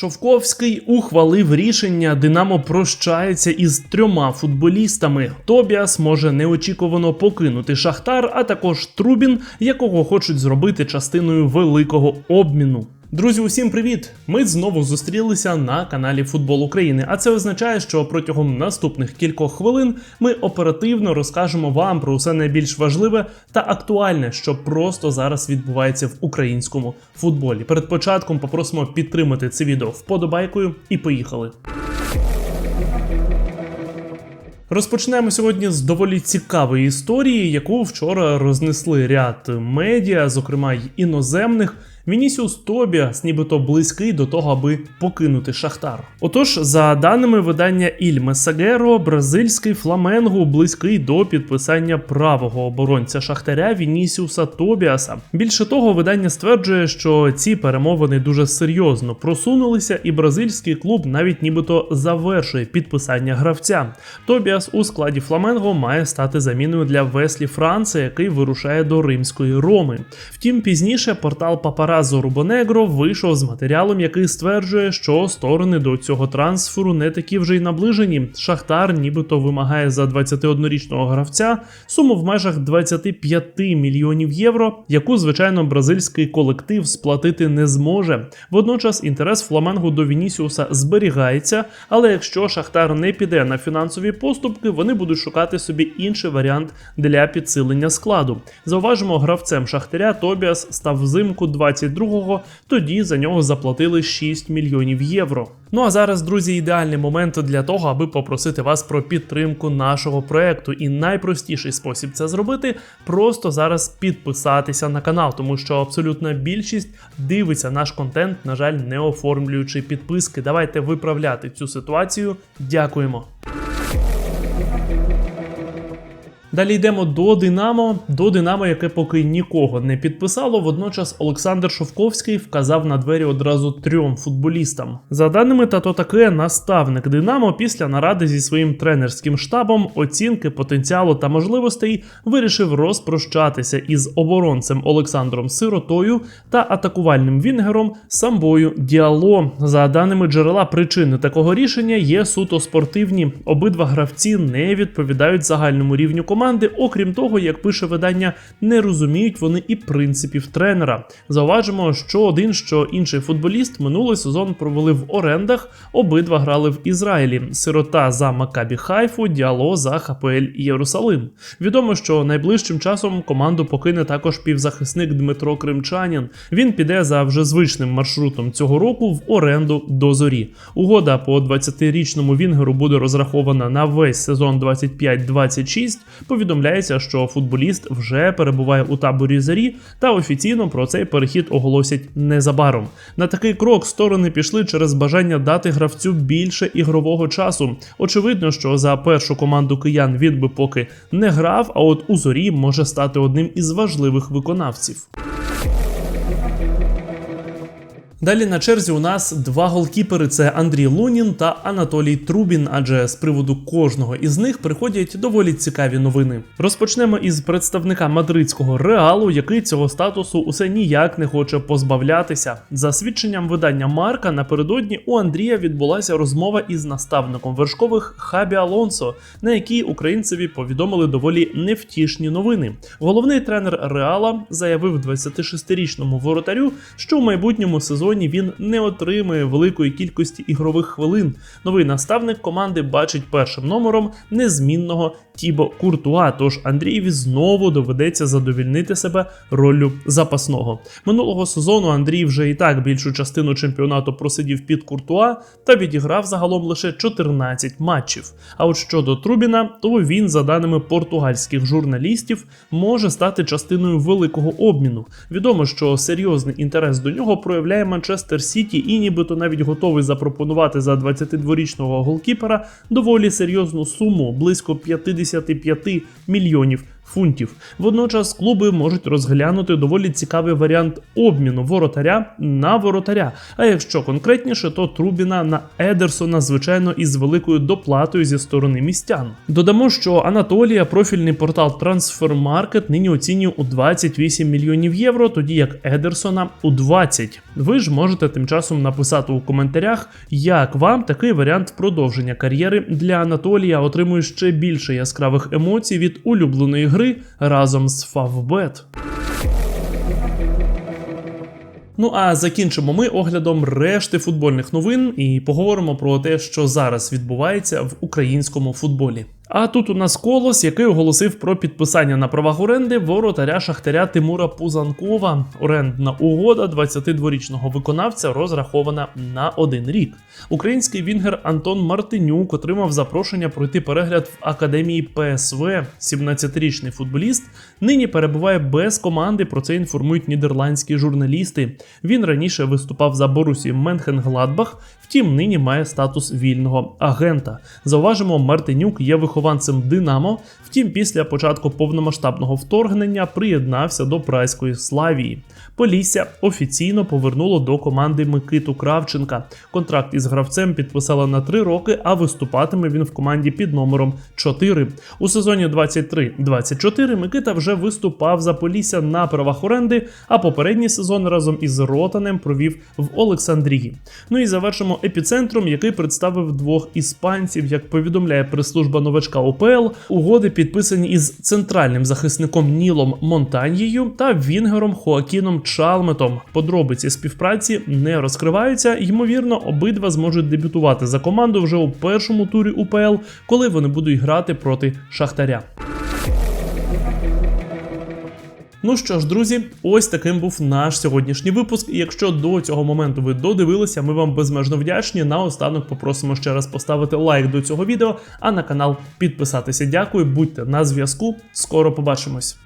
Шовковський ухвалив рішення. Динамо прощається із трьома футболістами. Тобіас може неочікувано покинути Шахтар, а також Трубін, якого хочуть зробити частиною великого обміну. Друзі, усім привіт! Ми знову зустрілися на каналі Футбол України. А це означає, що протягом наступних кількох хвилин ми оперативно розкажемо вам про усе найбільш важливе та актуальне, що просто зараз відбувається в українському футболі. Перед початком попросимо підтримати це відео вподобайкою і поїхали. Розпочнемо сьогодні з доволі цікавої історії, яку вчора рознесли ряд медіа, зокрема й іноземних. Вінісіус Тобіас нібито близький до того, аби покинути Шахтар. Отож, за даними видання Іль Месагеро, бразильський Фламенго близький до підписання правого оборонця Шахтаря Вінісіуса Тобіаса. Більше того, видання стверджує, що ці перемовини дуже серйозно просунулися, і бразильський клуб навіть нібито завершує підписання гравця. Тобіас у складі Фламенго має стати заміною для Веслі Франца, який вирушає до римської Роми. Втім, пізніше портал Папара Разо Рубонегро вийшов з матеріалом, який стверджує, що сторони до цього трансферу не такі вже й наближені. Шахтар, нібито вимагає за 21-річного гравця суму в межах 25 мільйонів євро, яку звичайно бразильський колектив сплатити не зможе. Водночас інтерес Фламенгу до Вінісіуса зберігається, але якщо Шахтар не піде на фінансові поступки, вони будуть шукати собі інший варіант для підсилення складу. Зауважимо, гравцем Шахтаря Тобіас став взимку 20 22-го, тоді за нього заплатили 6 мільйонів євро. Ну а зараз, друзі, ідеальний момент для того, аби попросити вас про підтримку нашого проекту. І найпростіший спосіб це зробити просто зараз підписатися на канал, тому що абсолютна більшість дивиться наш контент, на жаль, не оформлюючи підписки. Давайте виправляти цю ситуацію. Дякуємо. Далі йдемо до Динамо, до Динамо, яке поки нікого не підписало. Водночас Олександр Шовковський вказав на двері одразу трьом футболістам. За даними тато таке, наставник Динамо після наради зі своїм тренерським штабом оцінки потенціалу та можливостей вирішив розпрощатися із оборонцем Олександром Сиротою та атакувальним вінгером самбою Діало. За даними джерела, причини такого рішення є суто спортивні. Обидва гравці не відповідають загальному рівню команди команди, окрім того, як пише видання, не розуміють вони і принципів тренера. Зауважимо, що один, що інший футболіст минулий сезон провели в орендах. Обидва грали в Ізраїлі. Сирота за Макабі Хайфу, діало за ХПЛ Єрусалим. Відомо, що найближчим часом команду покине також півзахисник Дмитро Кримчанін. Він піде за вже звичним маршрутом цього року в оренду до зорі. Угода по 20-річному Вінгеру буде розрахована на весь сезон 25-26 повідомляється, що футболіст вже перебуває у таборі зарі, та офіційно про цей перехід оголосять незабаром. На такий крок сторони пішли через бажання дати гравцю більше ігрового часу. Очевидно, що за першу команду киян він би поки не грав, а от у зорі може стати одним із важливих виконавців. Далі на черзі у нас два голкіпери: це Андрій Лунін та Анатолій Трубін. Адже з приводу кожного із них приходять доволі цікаві новини. Розпочнемо із представника мадридського реалу, який цього статусу усе ніяк не хоче позбавлятися. За свідченням видання Марка напередодні у Андрія відбулася розмова із наставником вершкових Хабі Алонсо, на якій українцеві повідомили доволі невтішні новини. Головний тренер Реала заявив 26-річному воротарю, що в майбутньому сезоні сезоні він не отримує великої кількості ігрових хвилин. Новий наставник команди бачить першим номером незмінного Тібо Куртуа. Тож Андрієві знову доведеться задовільнити себе роллю запасного. Минулого сезону Андрій вже і так більшу частину чемпіонату просидів під Куртуа та відіграв загалом лише 14 матчів. А от щодо Трубіна, то він, за даними португальських журналістів, може стати частиною великого обміну. Відомо, що серйозний інтерес до нього проявляє Манчестер Сіті і нібито навіть готовий запропонувати за 22-річного голкіпера доволі серйозну суму близько 50 55 мільйонів фунтів. Водночас клуби можуть розглянути доволі цікавий варіант обміну воротаря на воротаря. А якщо конкретніше, то Трубіна на Едерсона, звичайно, із великою доплатою зі сторони містян. Додамо, що Анатолія, профільний портал Transfermarkt, нині оцінює у 28 мільйонів євро, тоді як Едерсона у 20. Ви ж можете тим часом написати у коментарях, як вам такий варіант продовження кар'єри для Анатолія отримує ще більше яскравих емоцій від улюбленої гри разом з Фавбет. Ну а закінчимо ми оглядом решти футбольних новин і поговоримо про те, що зараз відбувається в українському футболі. А тут у нас колос, який оголосив про підписання на правах оренди воротаря Шахтаря Тимура Пузанкова. Орендна угода 22-річного виконавця розрахована на один рік. Український вінгер Антон Мартинюк отримав запрошення пройти перегляд в академії ПСВ. 17-річний футболіст нині перебуває без команди. Про це інформують нідерландські журналісти. Він раніше виступав за Борусі Менхенгладбах, втім нині має статус вільного агента. Зауважимо, Мартинюк є вихованцем Динамо. Втім, після початку повномасштабного вторгнення приєднався до прайської Славії. Полісся офіційно повернуло до команди Микиту Кравченка. Контракт із гравцем підписала на 3 роки, а виступатиме він в команді під номером 4. У сезоні 23-24 Микита вже виступав за Полісся на правах оренди, а попередній сезон разом із Ротанем провів в Олександрії. Ну і завершимо епіцентром, який представив двох іспанців, як повідомляє прес-служба новачка ОПЛ. Угоди підписані із центральним захисником Нілом Монтаньєю та Вінгером Хоакіном Чалметом. Подробиці співпраці не розкриваються. Ймовірно, обидва зможуть дебютувати за команду вже у першому турі УПЛ, коли вони будуть грати проти Шахтаря. Ну що ж, друзі, ось таким був наш сьогоднішній випуск. І якщо до цього моменту ви додивилися, ми вам безмежно вдячні. Наостанок попросимо ще раз поставити лайк до цього відео, а на канал підписатися. Дякую, будьте на зв'язку. Скоро побачимось.